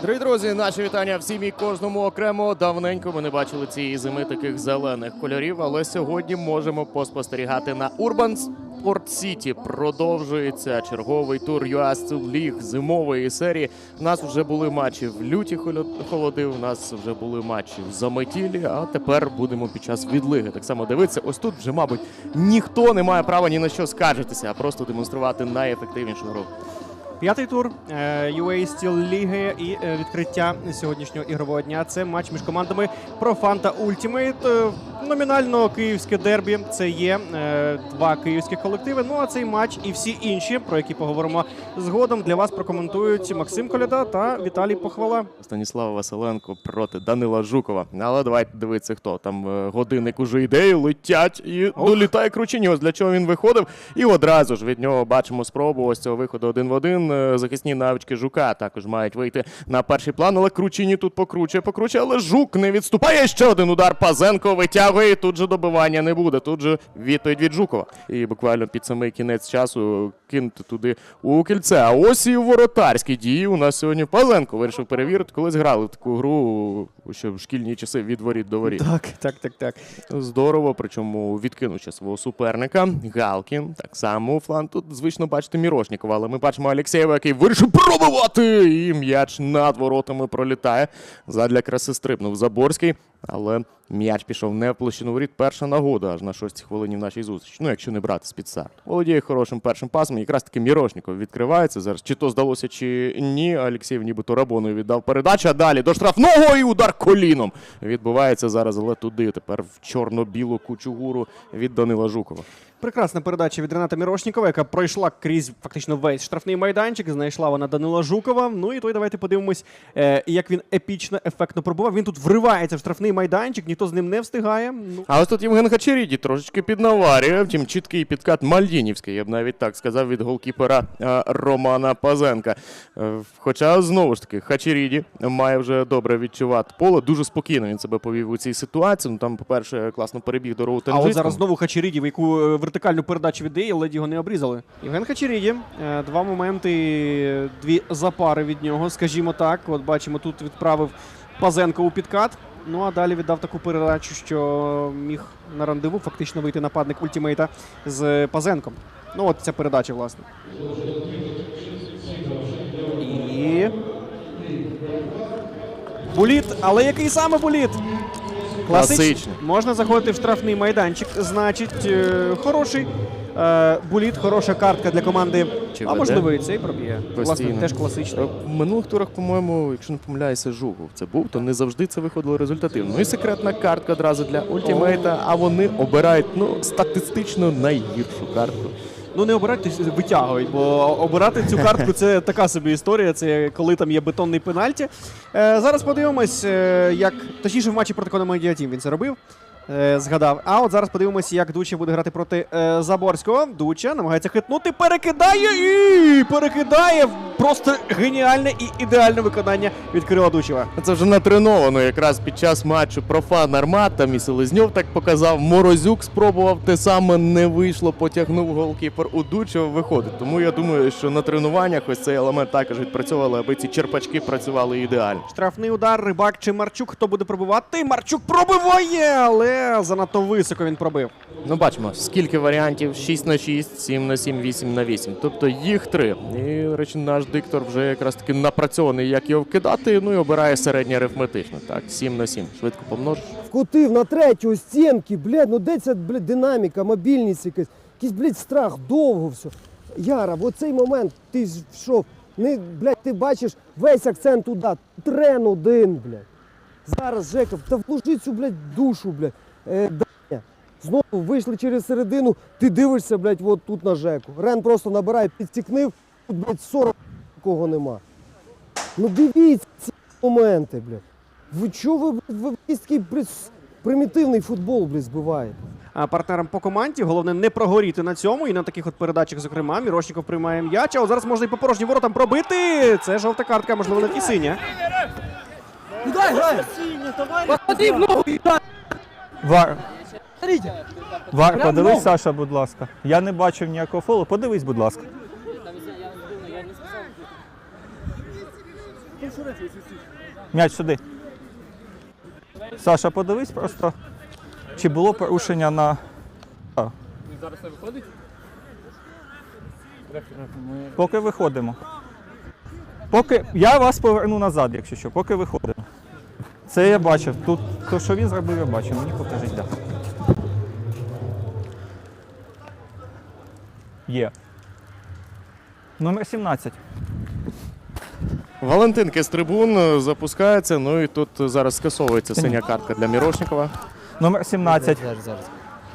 Дорогі друзі, наші вітання всім і кожному окремо. Давненько ми не бачили цієї зими таких зелених кольорів, але сьогодні можемо поспостерігати на Urban Sport City. Продовжується черговий тур UASL League зимової серії. У нас вже були матчі в люті холоди. У нас вже були матчі в заметілі. А тепер будемо під час відлиги так само дивитися. Ось тут вже, мабуть, ніхто не має права ні на що скаржитися, а просто демонструвати найефективнішу гру. П'ятий тур UA Steel Ліги і е, відкриття сьогоднішнього ігрового дня. Це матч між командами Ultimate. Е, Номінально київське дербі. Це є е, два київських колективи. Ну а цей матч і всі інші, про які поговоримо згодом, для вас прокоментують Максим Коляда та Віталій Похвала. Станіслава Василенко проти Данила Жукова. Але давайте дивитися, хто там е, годинник уже йде, і летять і Ох. долітає Кручині. Ось для чого він виходив. І одразу ж від нього бачимо спробу ось цього виходу один в один. Е, Захисні навички Жука також мають вийти на перший план. Але Кручині тут покручує, покручує, але Жук не відступає. Ще один удар. Пазенко витягує. і Тут же добивання не буде. Тут же відповідь від Жукова. І буквально під самий кінець часу кинути туди у кільце. А ось і воротарські дії у нас сьогодні Пазенко вирішив перевірити. Колись грали в таку гру ще в шкільні часи від воріт до воріт. Так, так, так, так. Здорово, причому відкинувши свого суперника. Галкін так само у флан. Тут звично бачити Мірошнікова, але ми бачимо Алєксєєва, який вирішив пробувати. І м'яч над воротами пролітає. Задля краси стрибнув Заборський. Але м'яч пішов не в площину воріт. Перша нагода аж на шостій хвилині в нашій зустрічі. Ну, якщо не брати з-під старт. Володіє хорошим першим пасом. Якраз таки Мірошніков відкривається зараз. Чи то здалося, чи ні. Алєксєєв нібито Рабоною віддав передачу. А далі до штрафного і удар коліном. Відбувається зараз, але туди. Тепер в чорно-білу кучугуру від Данила Жукова. Прекрасна передача від Рената Мірошнікова, яка пройшла крізь фактично весь штрафний майданчик. Знайшла вона Данила Жукова. Ну і той давайте подивимось, е, як він епічно, ефектно пробував. Він тут вривається в штрафний майданчик, ніхто з ним не встигає. Ну, А ось тут Євген Хачеріді трошечки піднаварює. Втім, чіткий підкат Мальдінівський, я б навіть так сказав, від голкіпера е, Романа Пазенка. Е, Хоча знову ж таки, Хачеріді має вже добре відчувати поле. Дуже спокійно він себе повів у цій ситуації. Ну там, по-перше, класно перебіг дорогу а от зараз знову Хачеріді, в яку вертикальну передачу віддає, ледь його не обрізали. Євген Хачеріді. е, Два моменти, дві запари від нього, скажімо так. От бачимо, тут відправив Пазенко у підкат. Ну а далі віддав таку передачу, що міг на рандеву фактично вийти нападник ультімейта з Пазенком. Ну от ця передача, власне. І. Буліт, але який саме буліт? Класичний. Можна заходити в штрафний майданчик. Значить, е, хороший е, буліт, хороша картка для команди. Чи а веде? можливо, і цей проб'є. Власне, Постійно. теж класичний. Е, В минулих турах, по-моєму, якщо не помиляюся, Жуков це був, то не завжди це виходило результативно. Ну і секретна картка одразу для ультімейта, а вони обирають ну, статистично найгіршу картку. Ну не обирати, витягують, бо обирати цю картку це така собі історія. Це коли там є бетонний пенальті. Е, зараз подивимось, е, як точніше в матчі проти Кономедіа Тім він це робив. Е, згадав. А от зараз подивимось, як Дуча буде грати проти е, Заборського. Дуча намагається хитнути, перекидає і перекидає. Просто геніальне і ідеальне виконання від Кирила Дучева. Це вже натреновано якраз під час матчу профан Армат. Там і Селезньов так показав. Морозюк спробував те саме, не вийшло, потягнув голкіпер Удучев виходить. Тому я думаю, що на тренуваннях ось цей елемент також відпрацьовували, аби ці черпачки працювали ідеально. Штрафний удар, рибак чи Марчук. Хто буде пробивати? Марчук пробиває, але занадто високо він пробив. Ну, бачимо, скільки варіантів: 6 на 6, 7 на 7, 8 на 8. Тобто їх три. І, речі, наш диктор вже якраз таки напрацьований, як його вкидати. Ну і обирає середнє арифметично. Так, 7 на 7. Швидко помножиш. вкотив на третю стінки, блядь, ну де ця блядь, динаміка, мобільність якась, якийсь, блядь, страх, довго все. Яра, в оцей момент ти що, не, блядь, ти бачиш весь акцент туди, трен один, блядь. Зараз Жека, та вложи цю, блядь, душу, блядь. Е, Даня, знову вийшли через середину, ти дивишся, блядь, от тут на Жеку. Рен просто набирає, підстікнив, тут, блядь, 40 кого нема. Ну дивіться ці моменти, блядь. Ви чого ви, ви, ви такий блядь, примітивний футбол, блядь, збиваєте? А партнерам по команді головне не прогоріти на цьому і на таких от передачах, зокрема, Мірошніков приймає м'яч. А от зараз можна і по порожнім воротам пробити. Це жовта картка, можливо, навіть і синя. Посади в ногу, їбать! Вар, вар, подивись. Саша, будь ласка. Я не бачив ніякого фолу. Подивись, будь ласка. М'яч сюди. Саша, подивись просто, чи було порушення на. А. Поки виходимо. Поки я вас поверну назад, якщо що, поки виходимо. Це я бачив. Тут то, що він зробив, я бачив. Мені покажіть, Є. Номер 17. Валентинки з трибун е, запускається. Ну і тут зараз скасовується синя картка для Мірошникова. Номер 17. Зараз, зараз.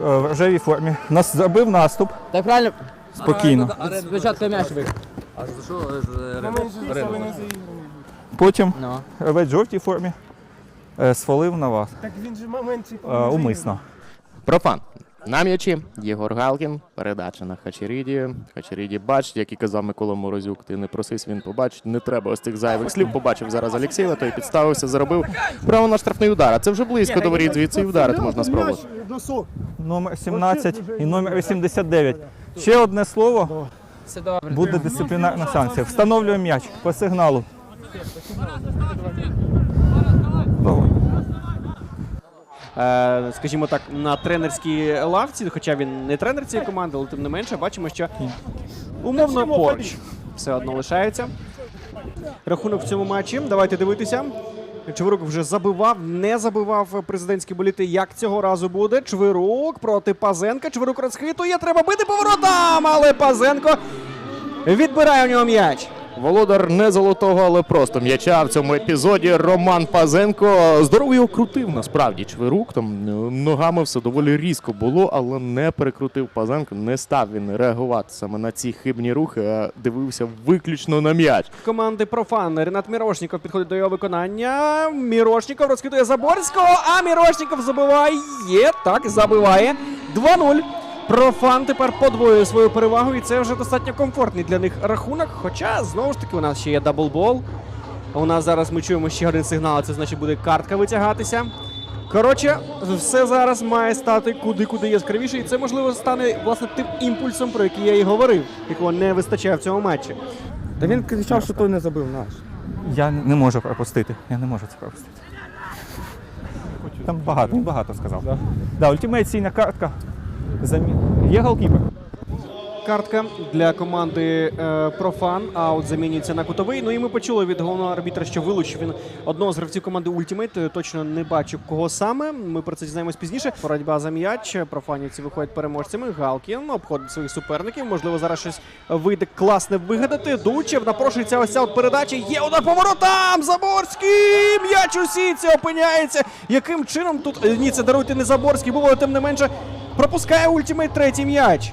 е, В рожевій формі. Нас зробив наступ. Так правильно. Спокійно. Спочатку м'яч вих. А за що Потім Ну. гравець в жовтій формі е, свалив на вас. Так він же момент умисно. Профан. На м'ячі Єгор Галкін. Передача на Хачеріді. Хачеріді бачить, як і казав Микола Морозюк. Ти не просись, він побачить. Не треба ось цих зайвих слів. Побачив зараз Олексєєва, той підставився, заробив право на штрафний удар. А це вже близько до воріт, звідси і вдарити можна спробувати. Номер 17 і номер 89. Ще одне слово. Буде дисциплінарна санкція. Встановлюємо м'яч по сигналу. Добре. Е, скажімо так, на тренерській лавці, хоча він не тренер цієї команди, але тим не менше, бачимо, що умовно поруч все одно лишається. Рахунок в цьому матчі. Давайте дивитися. Чвирук вже забивав, не забивав президентські боліти. Як цього разу буде? Чвирук проти Пазенка. Чвирук розхитує. Треба бити поворотам, але Пазенко відбирає у нього м'яч. Володар не золотого, але просто м'яча в цьому епізоді. Роман Пазенко здорово його крутив. Насправді чвирук там е, ногами все доволі різко було, але не перекрутив Пазенко. Не став він реагувати саме на ці хибні рухи, а дивився виключно на м'яч. команди Профан. Ренат Мірошніков підходить до його виконання. Мірошніков розкидує Заборського, а Мірошніков забиває. Так, забиває. 2-0. Профан тепер подвоює свою перевагу, і це вже достатньо комфортний для них рахунок. Хоча, знову ж таки, у нас ще є даблбол. У нас зараз ми чуємо ще один сигнал, а це значить буде картка витягатися. Коротше, все зараз має стати куди-куди яскравіше, і це можливо стане власне тим імпульсом, про який я і говорив, якого не вистачає в цьому матчі. Та він кричав, що той не забив наш. Я не можу пропустити. Я не можу це пропустити. Там багато, він багато сказав. Да. Да, ультимейт картка. Замі... Є голкіпер. Картка для команди е, Профан. Аут замінюється на кутовий. Ну і ми почули від головного арбітра, що вилучив він одного з гравців команди Ультімейт. Е, Точно не бачив кого саме. Ми про це дізнаємось пізніше. Боротьба за м'яч. Профанівці виходять переможцями. Галкін обходить своїх суперників. Можливо, зараз щось вийде класне вигадати. Дучев напрошується ось ця от передача. Є удар поворотам! Заборський! М'яч у сітці опиняється. Яким чином тут Е, ні, це даруйте не Заборський був, але тим не менше пропускає Ультімейт третій м'яч.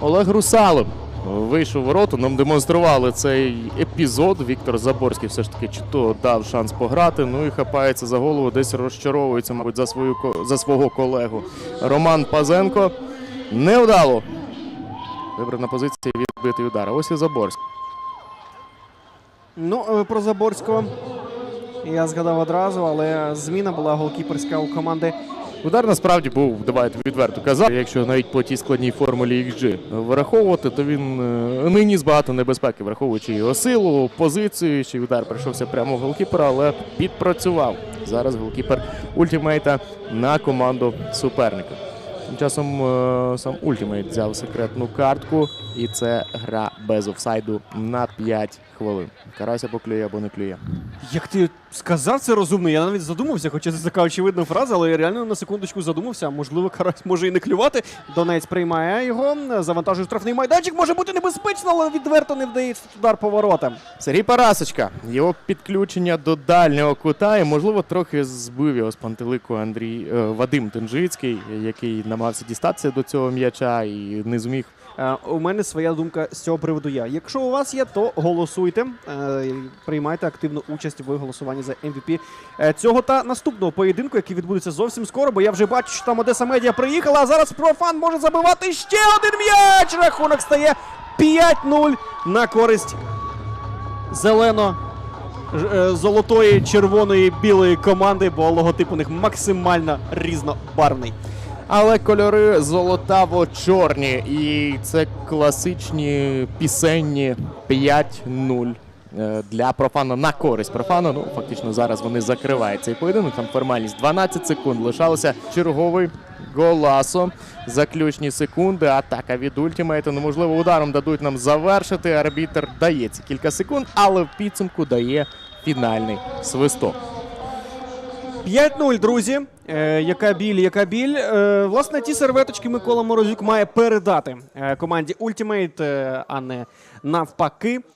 Олег Русалов вийшов в ворота, нам демонстрували цей епізод. Віктор Заборський все ж таки чи то дав шанс пограти. Ну і хапається за голову, десь розчаровується, мабуть, за свою за свого колегу. Роман Пазенко невдало. Вибрана позиція відбитий удар. Ось і Заборський. Ну, е, про Заборського я згадав одразу, але зміна була голкіперська у команди. Удар насправді був, давайте відверто казати. Якщо навіть по тій складній формулі XG враховувати, то він нині нині багато небезпеки, враховуючи його силу, позицію, що удар прийшовся прямо в голкіпера, але підпрацював. Зараз голкіпер ультимейта на команду суперника. Тим часом е, сам ультимейт взяв секретну картку, і це гра без офсайду на 5 хвилин. Карась або клює, або не клює. Як ти сказав це розумно, я навіть задумався, хоча це така очевидна фраза, але я реально на секундочку задумався. Можливо, карась може і не клювати. Донець приймає його, завантажує штрафний майданчик. Може бути небезпечно, але відверто не вдається удар поворотом. Сергій Парасочка, його підключення до дальнього кута, і можливо трохи збив його з пантелику Андрій е, Вадим Тенжицький, який намагався дістатися до цього м'яча і не зміг. Е, У мене своя думка з цього приводу є. Якщо у вас є, то голосуйте, е, приймайте активну участь в голосуванні за MVP е, цього та наступного поєдинку, який відбудеться зовсім скоро, бо я вже бачу, що там Одеса Медіа приїхала, а зараз профан може забивати ще один м'яч. Рахунок стає 5-0 на користь зелено. Золотої, червоної, білої команди, бо логотип у них максимально різнобарвний. Але кольори золотаво-чорні, і це класичні пісенні 5-0 е, для профана на користь профана. Ну, фактично зараз вони закривають цей поєдинок. Там формальність 12 секунд. Лишалося черговий голасо. Заключні секунди. Атака від ультімейту. Ну, можливо, ударом дадуть нам завершити. Арбітер дає ці кілька секунд, але в підсумку дає фінальний свисток. 5-0, друзі. Е, яка біль, яка біль. Е, власне, ті серветочки Микола Морозюк має передати е, команді Ultimate, а не навпаки.